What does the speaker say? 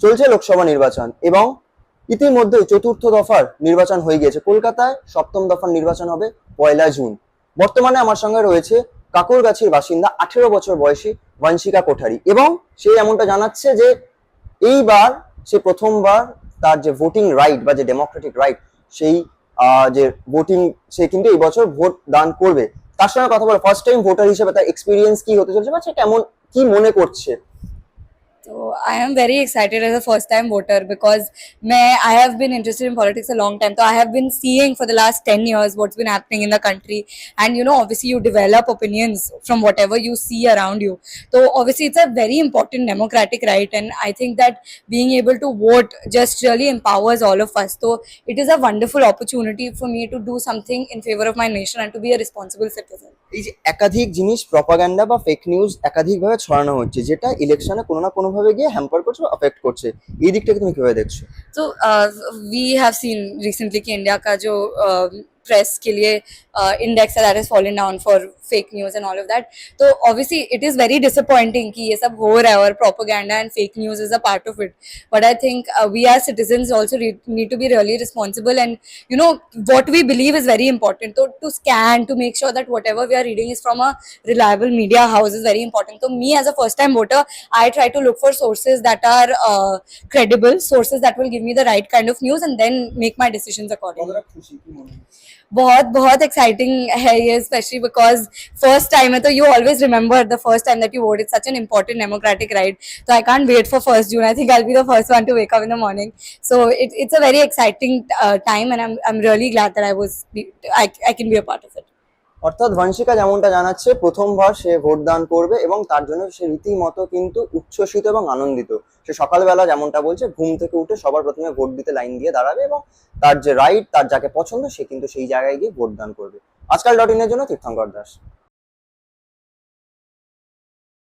চলছে লোকসভা নির্বাচন এবং ইতিমধ্যে চতুর্থ দফার নির্বাচন হয়ে গিয়েছে। কলকাতায় সপ্তম দফার নির্বাচন হবে পয়লা জুন। বর্তমানে আমার সঙ্গে রয়েছে কাকুরগাছির বাসিন্দা, আঠেরো বছর বয়সী বংশিকা কোঠারি এবং সে এমনটা জানাচ্ছে যে এইবার সে প্রথমবার তার যে ভোটিং রাইট বা যে ডেমোক্রেটিক রাইট সেই যে ভোটিং সে কিন্তু এই বছর ভোট দান করবে। তার সঙ্গে কথা বলে ফার্স্ট টাইম ভোটার হিসেবে তার এক্সপিরিয়েন্স কি হতে চলছে বা সে কেমন, কি মনে করছে? So I am very excited as a first time voter because मैं I have been interested in politics a long time. So I have been seeing for the last 10 years what's been happening in the country. And you know, obviously you develop opinions from whatever you see around you. So obviously it's a very important democratic right. And I think that being able to vote just really empowers all of us. So it is a wonderful opportunity for me to do something in favor of my nation and to be a responsible citizen. এই যে একাধিক জিনিস propaganda বা fake news একাধিকভাবে ছড়ানো হচ্ছে যেটা ইলেকশনে কোনো না কোনোভাবে গিয়ে হ্যাম্পার করছে বা অফেক্ট করছে এই দিকটাকে তুমি কিভাবে দেখছো तो uh, we have seen recently कि इंडिया का जो प्रेस के लिए index that is falling down for fake news and all of that तो obviously it is very disappointing कि ये सब हो रहा है और propaganda and fake news is a part of it but I think we are citizen also need to be really responsible and you know what we believe is very important तो to scan to make sure that whatever we are reading is from a reliable media house is very important तो me as a first time voter I try to look for sources that are credible sources that will give me the right kind of news and then make my decision according बहुत बहुत exciting है ये specially because first time है तो you always remember the first time that you vote is such an important democratic right so i can't wait for first june i think i'll be the first one to wake up in the morning so it, it's a very exciting uh, time and I'm, I'm really glad that i was I, I can be a part of it অর্থাৎ ভাংশিকা যেমনটা জানাচ্ছে প্রথমবার সে vote দান করবে এবং তার জন্য সে রীতিমতো কিন্তু উচ্ছ্বসিত এবং আনন্দিত সে সকালবেলা যেমনটা বলছে, ঘুম থেকে উঠে সবার প্রথমে ভোট দিতে লাইন দিয়ে দাঁড়াবে এবং তার যে রাইট তার যাকে পছন্দ, সে কিন্তু সেই জায়গায় গিয়ে ভোট দান করবে। আজকাল ডট ইনের জন্য তীর্থঙ্কর দাস।